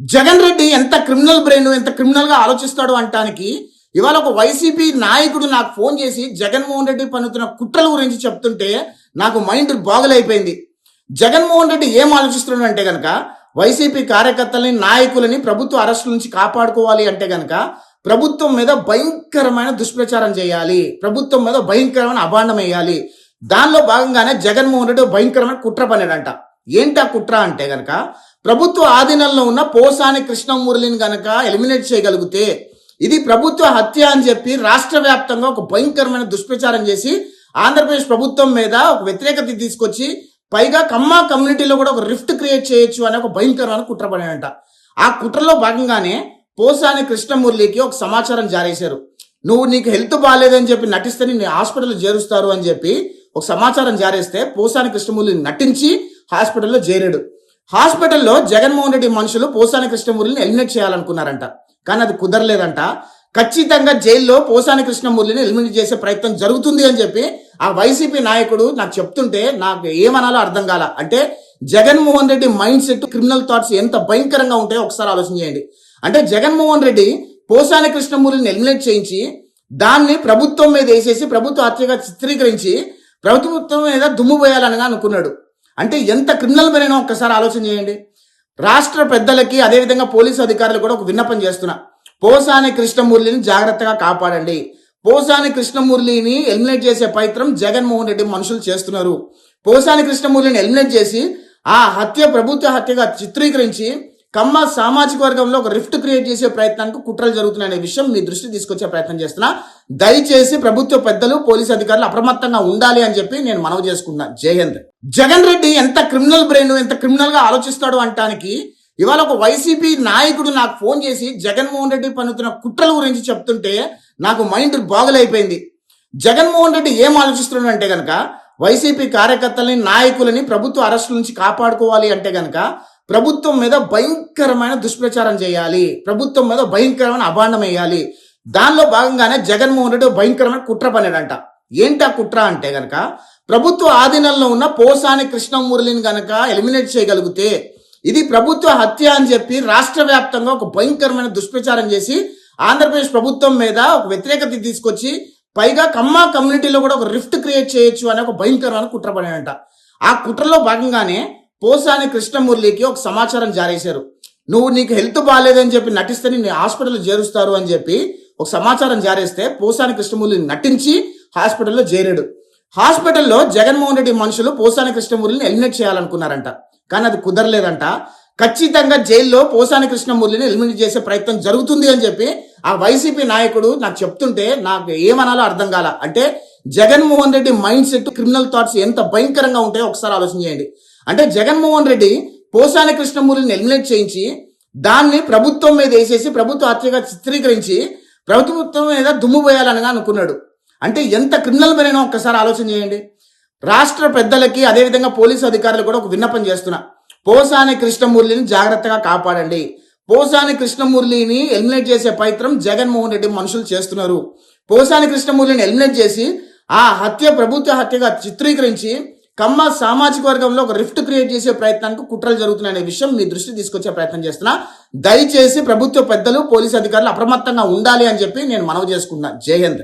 జగన్ రెడ్డి ఎంత criminal brain ఎంత క్రిమినల్గా ఆలోచిస్తాడు అంటానికి ఇవాళ ఒక వైసీపీ నాయకుడు నాకు ఫోన్ చేసి జగన్మోహన్ రెడ్డి పన్నుతున్న కుట్రల గురించి చెప్తుంటే నాకు మైండ్ బాగులైపోయింది జగన్మోహన్ రెడ్డి ఏం ఆలోచిస్తున్నాడు అంటే గనక వైసీపీ కార్యకర్తలని నాయకులని ప్రభుత్వ అరెస్టుల నుంచి కాపాడుకోవాలి అంటే గనక ప్రభుత్వం మీద భయంకరమైన దుష్ప్రచారం చేయాలి. ప్రభుత్వం మీద భయంకరమైన అభాండం వేయాలి. దానిలో భాగంగానే జగన్మోహన్ రెడ్డి భయంకరమైన కుట్ర పన్నాడంట. ఏంటి ఆ కుట్ర అంటే గనక ప్రభుత్వ ఆధీనంలో ఉన్న పోసాని కృష్ణమురళిని గనక ఎలిమినేట్ చేయగలిగితే ఇది ప్రభుత్వ హత్య అని చెప్పి రాష్ట్ర వ్యాప్తంగా ఒక భయంకరమైన దుష్ప్రచారం చేసి ఆంధ్రప్రదేశ్ ప్రభుత్వం మీద ఒక వ్యతిరేకత తీసుకొచ్చి పైగా కమ్మ కమ్యూనిటీలో కూడా ఒక రిఫ్ట్ క్రియేట్ చేయొచ్చు అనే ఒక భయంకరమైన కుట్ర పడినంట ఆ కుట్రలో భాగంగానే పోసాని కృష్ణమురళికి ఒక సమాచారం జారేశారు. నువ్వు నీకు హెల్త్ బాగాలేదని చెప్పి నటిస్తే నేను హాస్పిటల్లో చేరుస్తారు అని చెప్పి ఒక సమాచారం జారేస్తే పోసాని కృష్ణమురళిని నటించి హాస్పిటల్లో చేరాడు. హాస్పిటల్లో జగన్మోహన్ రెడ్డి మనుషులు పోసాని కృష్ణమూర్తిని ఎలిమినేట్ చేయాలనుకున్నారంట. కానీ అది కుదరలేదంట. ఖచ్చితంగా జైల్లో పోసాని కృష్ణమూర్తిని ఎలిమినేట్ చేసే ప్రయత్నం జరుగుతుంది అని చెప్పి ఆ వైసీపీ నాయకుడు నాకు చెప్తుంటే నాకు ఏమనాలో అర్థం కాల. అంటే Jaganmohan Reddy mind set criminal thoughts ఎంత భయంకరంగా ఉంటాయో ఒకసారి ఆలోచన చేయండి. అంటే జగన్మోహన్ రెడ్డి పోసాని కృష్ణమూర్తిని ఎలిమినేట్ చేయించి దాన్ని ప్రభుత్వం మీద వేసేసి ప్రభుత్వ హత్యగా చిత్రీకరించి ప్రభుత్వం మీద దుమ్ము పోయాలనగా అనుకున్నాడు. అంటే ఎంత క్రిమినల్ మేనో ఒక్కసారి ఆలోచన చేయండి. రాష్ట్ర పెద్దలకి అదేవిధంగా పోలీసు అధికారులు కూడా ఒక విన్నపం చేస్తున్నా. పోసాని కృష్ణమూర్తిని జాగ్రత్తగా కాపాడండి. పోసాని కృష్ణమూర్తిని ఎలిమినేట్ చేసే ప్రయత్నం జగన్మోహన్ రెడ్డి మనుషులు చేస్తున్నారు. పోసాని కృష్ణమూర్తిని ఎలిమినేట్ చేసి ఆ హత్య ప్రభుత్వ హత్యగా చిత్రీకరించి కమ్మ సామాజిక వర్గంలో ఒక రిఫ్ట్ క్రియేట్ చేసే ప్రయత్నానికి కుట్రలు జరుగుతున్నాయనే విషయం మీ దృష్టి తీసుకొచ్చే ప్రయత్నం చేస్తున్నా. దయచేసి ప్రభుత్వ పెద్దలు పోలీసు అధికారులు అప్రమత్తంగా ఉండాలి అని చెప్పి నేను మనవి చేసుకున్నా జయహింద్ జగన్ రెడ్డి ఎంత క్రిమినల్ బ్రెయిన్ ఎంత క్రిమినల్గా ఆలోచిస్తాడు అంటానికి ఇవాళ ఒక వైసీపీ నాయకుడు నాకు ఫోన్ చేసి జగన్మోహన్ రెడ్డి పన్నుతున్న కుట్రల గురించి చెప్తుంటే నాకు మైండ్ బాగులైపోయింది జగన్మోహన్ రెడ్డి ఏం ఆలోచిస్తున్నాడు అంటే గనక వైసీపీ కార్యకర్తలని నాయకులని ప్రభుత్వ అరెస్టుల నుంచి కాపాడుకోవాలి అంటే గనక ప్రభుత్వం మీద భయంకరమైన దుష్ప్రచారం చేయాలి. ప్రభుత్వం మీద భయంకరమైన అభాండం వేయాలి. దానిలో భాగంగానే జగన్మోహన్ రెడ్డి భయంకరమైన కుట్ర పన్నాడంట. ఏంటి ఆ కుట్ర అంటే గనక ప్రభుత్వ ఆధీనంలో ఉన్న పోసాని కృష్ణమూర్తిని గనక ఎలిమినేట్ చేయగలిగితే ఇది ప్రభుత్వ హత్య అని చెప్పి రాష్ట్ర వ్యాప్తంగా ఒక భయంకరమైన దుష్ప్రచారం చేసి ఆంధ్రప్రదేశ్ ప్రభుత్వం మీద ఒక వ్యతిరేకత తీసుకొచ్చి పైగా కమ్మ కమ్యూనిటీలో కూడా ఒక రిఫ్ట్ క్రియేట్ చేయొచ్చు అనే ఒక భయంకరమైన కుట్ర పడినంట ఆ కుట్రలో భాగంగానే పోసాని కృష్ణమురళికి ఒక సమాచారం జారేశారు. నువ్వు నీకు హెల్త్ బాగాలేదని చెప్పి నటిస్తే నేను హాస్పిటల్లో చేరుస్తారు అని చెప్పి ఒక సమాచారం జారేస్తే పోసాని కృష్ణమూర్లిని నటించి హాస్పిటల్లో చేరాడు. హాస్పిటల్లో జగన్మోహన్ రెడ్డి మనుషులు పోసాని కృష్ణమూర్తిని ఎలిమినేట్ చేయాలనుకున్నారంట. కానీ అది కుదరలేదంట. ఖచ్చితంగా జైల్లో పోసాని కృష్ణమూర్తిని ఎలిమినేట్ చేసే ప్రయత్నం జరుగుతుంది అని చెప్పి ఆ వైసీపీ నాయకుడు నాకు చెప్తుంటే నాకు ఏమనాలో అర్థం కాల. అంటే Jaganmohan Reddy mind set criminal thoughts ఎంత భయంకరంగా ఉంటాయో ఒకసారి ఆలోచన చేయండి. అంటే జగన్మోహన్ రెడ్డి పోసాని కృష్ణమూర్తిని ఎలిమినేట్ చేయించి దాన్ని ప్రభుత్వం మీద వేసేసి ప్రభుత్వ హత్యగా చిత్రీకరించి ప్రభుత్వం మీద దుమ్ము పోయాలనగా అనుకున్నాడు. అంటే ఎంత క్రిమినల్ పనైనా ఒక్కసారి ఆలోచన చేయండి. రాష్ట్ర పెద్దలకి అదేవిధంగా పోలీసు అధికారులు కూడా ఒక విన్నపం చేస్తున్నా. పోసాని కృష్ణమూర్తిని జాగ్రత్తగా కాపాడండి. పోసాని కృష్ణమూర్తిని ఎలిమినేట్ చేసే ప్రయత్నం జగన్మోహన్ రెడ్డి మనుషులు చేస్తున్నారు. పోసాని కృష్ణమూర్లిని ఎలిమినేట్ చేసి ఆ హత్య ప్రభుత్వ హత్యగా చిత్రీకరించి కమ్మ సామాజిక వర్గంలో ఒక రిఫ్ట్ క్రియేట్ చేసే ప్రయత్నానికి కుట్రలు జరుగుతున్నాయనే విషయం మీ దృష్టి తీసుకొచ్చే ప్రయత్నం చేస్తున్నా. దయచేసి ప్రభుత్వ పెద్దలు పోలీసు అధికారులు అప్రమత్తంగా ఉండాలి అని చెప్పి నేను మనవి చేసుకున్నా జై హింద్.